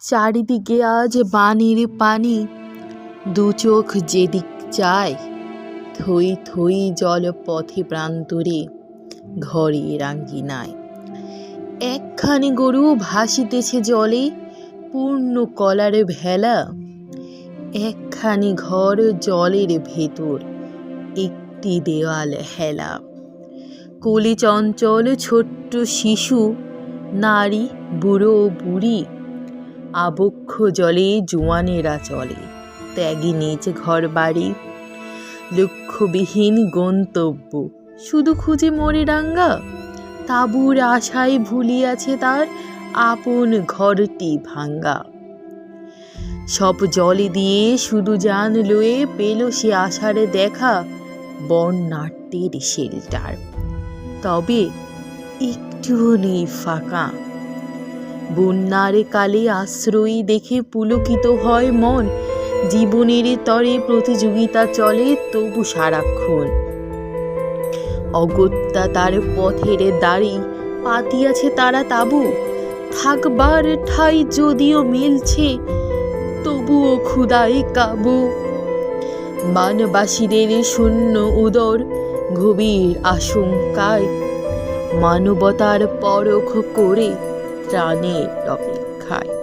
চারিদিকে আজ বানের পানি। দু চোখ যেদিক চায়, থই থই জল পথে প্রান্তরে ঘরে রাঙ্গিনায়। একখানি গরু ভাসিতেছে জলে, পূর্ণ কলার ভেলা। একখানি ঘর জলের ভেতর, একটি দেওয়াল হেলা। কলি চঞ্চল ছোট্ট শিশু, নারী, বুড়ো, বুড়ি আবক্ষ জলে জোয়ানেরা চলে, ত্যাগী নিজ ঘর বাড়ি। লক্ষ্যবিহীন গন্তব্য, শুধু খুঁজে মরে ডাঙ্গা তাঁবুর আশায় ভুলিয়াছে তার আপন ঘরটি ভাঙ্গা। সব জলে দিয়ে শুধু জান লয়ে পেল সে আশারে দেখা বর্ণাট্যের শেল্টার। তবে একটুও নেই ফাঁকা। বন্যার কালে আশ্রয়ী দেখে পুলকিত হয় মন। জীবনের তরে প্রতিযোগিতা চলে, তবু সারাক্ষণ। অগত্যা তার পথের দাড়ি পাতিয়াছে তারা তাবু। থাকবার ঠাই যদিও মিলছে, তবুও ক্ষুদাই কাবু। বানবাসীদের শূন্য উদর গভীর আশঙ্কায়। মানবতার পরখ করে 只你不要离开。